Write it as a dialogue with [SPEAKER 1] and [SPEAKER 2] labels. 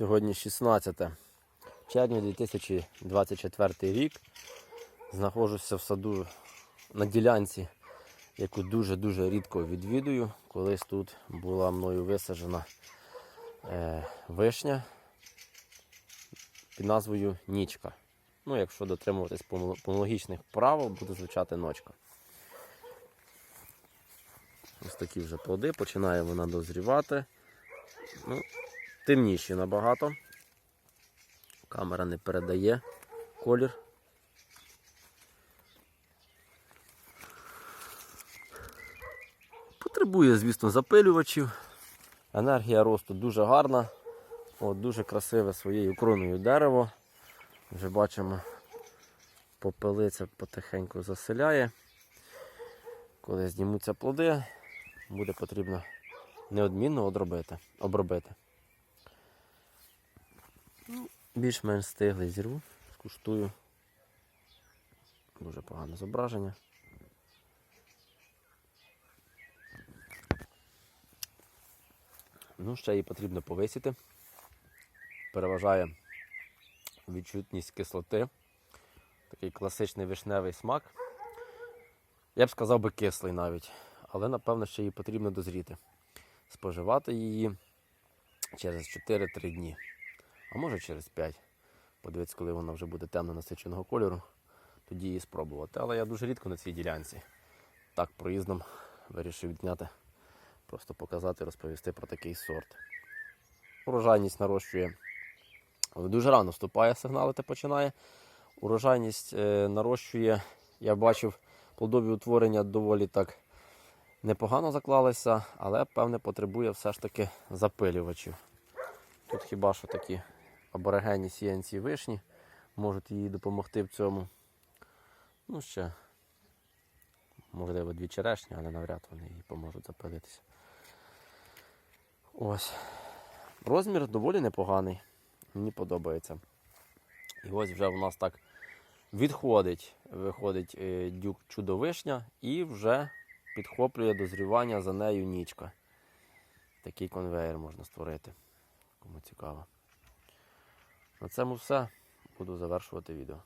[SPEAKER 1] Сьогодні 16 червня 2024 рік. Знаходжуся в саду на ділянці, яку дуже-дуже рідко відвідую. Колись тут була мною висаджена е, вишня під назвою Нічка. Ну, якщо дотримуватись помо- помологічних правил, буде звучати ночка. Ось такі вже плоди, починає вона дозрівати. Ну, темніші набагато. Камера не передає колір. Потребує, звісно, запилювачів. Енергія росту дуже гарна. От, дуже красиве своєю кроною дерево. Вже бачимо, попелиця потихеньку заселяє. Коли знімуться плоди, буде потрібно неодмінно одробити, обробити. Більш-менш стиглий зірву, скуштую. Дуже погане зображення. Ну, ще її потрібно повисіти. Переважає відчутність кислоти. Такий класичний вишневий смак. Я б сказав би кислий навіть, але напевно ще її потрібно дозріти. Споживати її через 4-3 дні, а може через 5. Подивитися, коли вона вже буде темно насиченого кольору, тоді її спробувати. Але я дуже рідко на цій ділянці. Так, проїздом вирішив відняти, просто показати, розповісти про такий сорт. Урожайність нарощує. Дуже рано вступає сигналити починає. Урожайність е, нарощує, я бачив, плодові утворення доволі так непогано заклалися, але певне потребує все ж таки запилювачів. Тут хіба що такі аборигенні сіянці вишні можуть їй допомогти в цьому. Ну, ще, можливо, дві черешні, але навряд вони їй поможуть запилитися. Ось. Розмір доволі непоганий. Мені подобається. І ось вже в нас так відходить, виходить е, дюк чудовишня і вже підхоплює дозрівання за нею нічка. Такий конвейер можна створити. Кому цікаво. На цьому все. Буду завершувати відео.